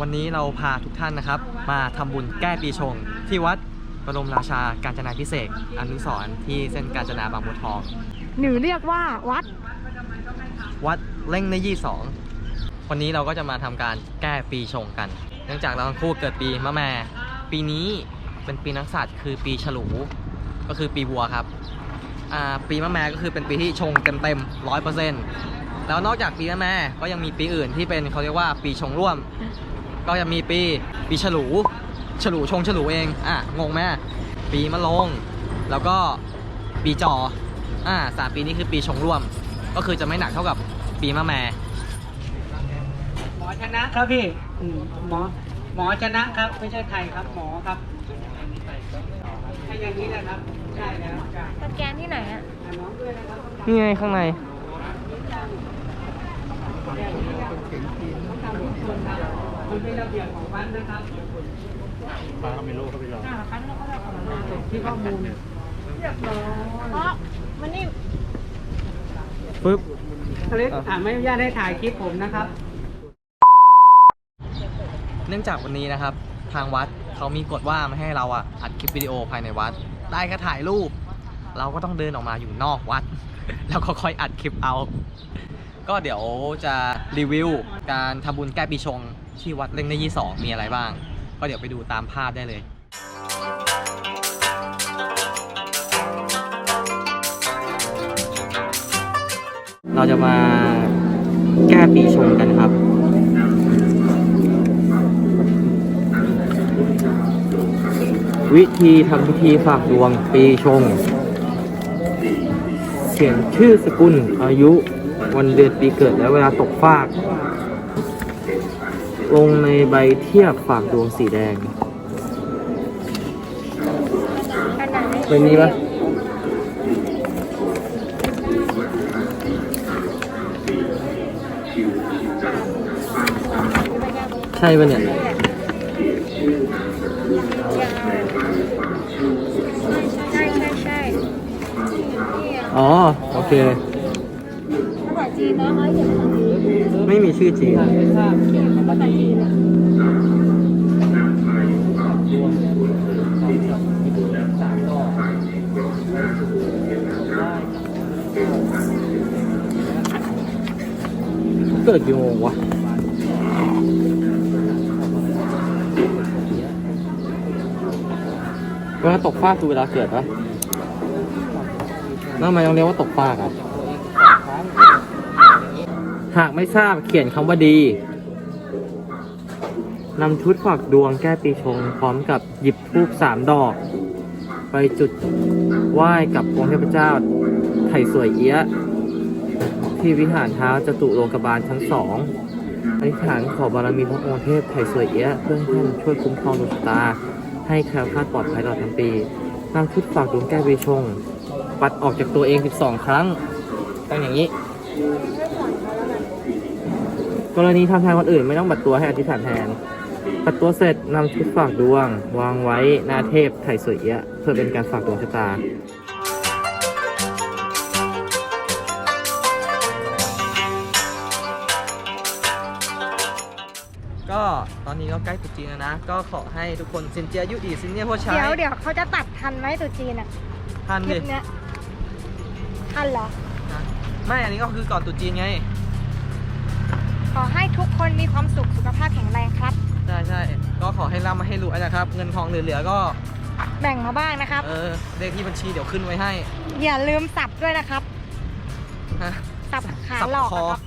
วันนี้เราพาทุกท่านนะครับ มาทำบุญแก้ปีชง ที่วัดบรมราชาการจนาพิเศษกอนุสรณ์ที่เส้นกาญจนาบางบัวทองหรือเรียกว่าวัด วัดเล่งในยี่สองวันนี้เราก็จะมาทำการแก้ปีชงกัน เนื่องจากเราทั้งคู่เกิดปีมะแม่ ปีนี้เป็นปีนักษัตริย์คือปีฉลูก็คือปีวัวครับอ่าปีมะแม่ก็คือเป็นปีที่ชงเต็มเต็มร้อยเปอร์เซ็นต์ แล้วนอกจากปีมะแม่ก็ยังมีปีอื่นที่เป็นเขาเรียกว่าปีชงร่วม ก็จะมีปีปีฉลูฉลูชงฉลูเองอะงงไหมปีมะลง แล้วก็ปีจออ่าสามปีนี้คือปีชงร่วม ก็คือจะไม่หนักเท่ากับปีมะแม่หมอชนะครับพี่อืมหมอหมอชนะครับไม่ใช่ไทยครับหมอครับใช่อย่างนี้นะครับใช่แล้วจ้ะสแกนที่ไหนอะอะน้องด้วยนะครับนี่ไงข้างใน มันเป็นระเบียบของวัดนะครับป้าก็ไม่รู้เขาไปรอที่ข้อมูลเพราะมันนี่ปึ๊บเขาเรียกอ่าไม่อนุญาตให้ถ่ายคลิปผมนะครับ เนื่องจากวันนี้นะครับ ทางวัดเขามีกฎว่าไม่ให้เราอะอัดคลิปวิดีโอภายในวัด ได้แค่ถ่ายรูป เราก็ต้องเดินออกมาอยู่นอกวัด แล้วก็ค่อยอัดคลิปเอา ก็เดี๋ยวจะรีวิวการทำบุญแก้ปีชงที่วัดเล่งในยี่สองมีอะไรบ้าง ก็เดี๋ยวไปดูตามภาพได้เลยเราจะมาแก้ปีชงกันครับ วิธีทำพิธีฝากดวงปีชง เขียนชื่อสกุลอายุ วันเดือนปีเกิดและเวลาตกฟาก ลงในใบเทียบฝากดวงสีแดงอันไหนเป็นนี้ปะใช่ปะเนี่ยใช่ใช่ใช่นี่อะอ๋อ โอเคภาษาจีนนะเขาเขียนภาษาจีนไม่มีชื่อจีน เขียนภาษาจีนอะเกิดกี่โมงวะเวลาตกฟากคือเวลาเกิดปะแล้วทำไมต้องเรียกว่าตกฟากอะ หากไม่ทราบเขียนคำว่าดีนำชุดฝากดวงแก้ปีชง พร้อมกับหยิบธูปสามดอก ไปจุดไหว้กับองค์เทพเจ้า ไถ่สวยเอี้ยะที่วิหารเท้าจตุโลกบาลชั้นสองอธิษฐานขอบารมีพระองค์เทพไถ่สวยเอี้ยะเพื่อให้ท่านช่วยคุ้มครองดวงชะตา ให้แคล้วคลาดปลอดภัยตลอดทั้งปีนำชุดฝากดวงแก้ปีชง ปัดออกจากตัวเอง 12 ครั้งต้องอย่างนี้ กรณีทำแทนคนอื่นไม่ต้องบัดตัวให้อธิษฐานแทน ปัดตัวเสร็จนำชุดฝากดวง วางไว้หน้าเทพไถ่สวยเอี้ยะเพื่อเป็นการฝากดวงชะตาก็ตอนนี้ก็ใกล้ตรุษจีนแล้วนะ ก็ขอให้ทุกคนสินเจียยุดีสินเนียพ่อชัยเดี๋ยวเดี๋ยวเขาจะตัดทันไหมตุ๊จีนอะทันคลิดิปเนี้ยทันเหรอ ไม่ อันนี้ก็คือก่อนตรุษจีนไง ขอให้ทุกคนมีความสุขสุขภาพแข็งแรงครับ ใช่ใช่ก็ขอให้ร่ำมาให้รวยนะครับ เงินทองเหลือๆก็แบ่งมาบ้างนะครับ เออเลขที่บัญชีเดี๋ยวขึ้นไว้ให้ อย่าลืมสับด้วยนะครับฮะสับขาสับหลอกคอ นะครับ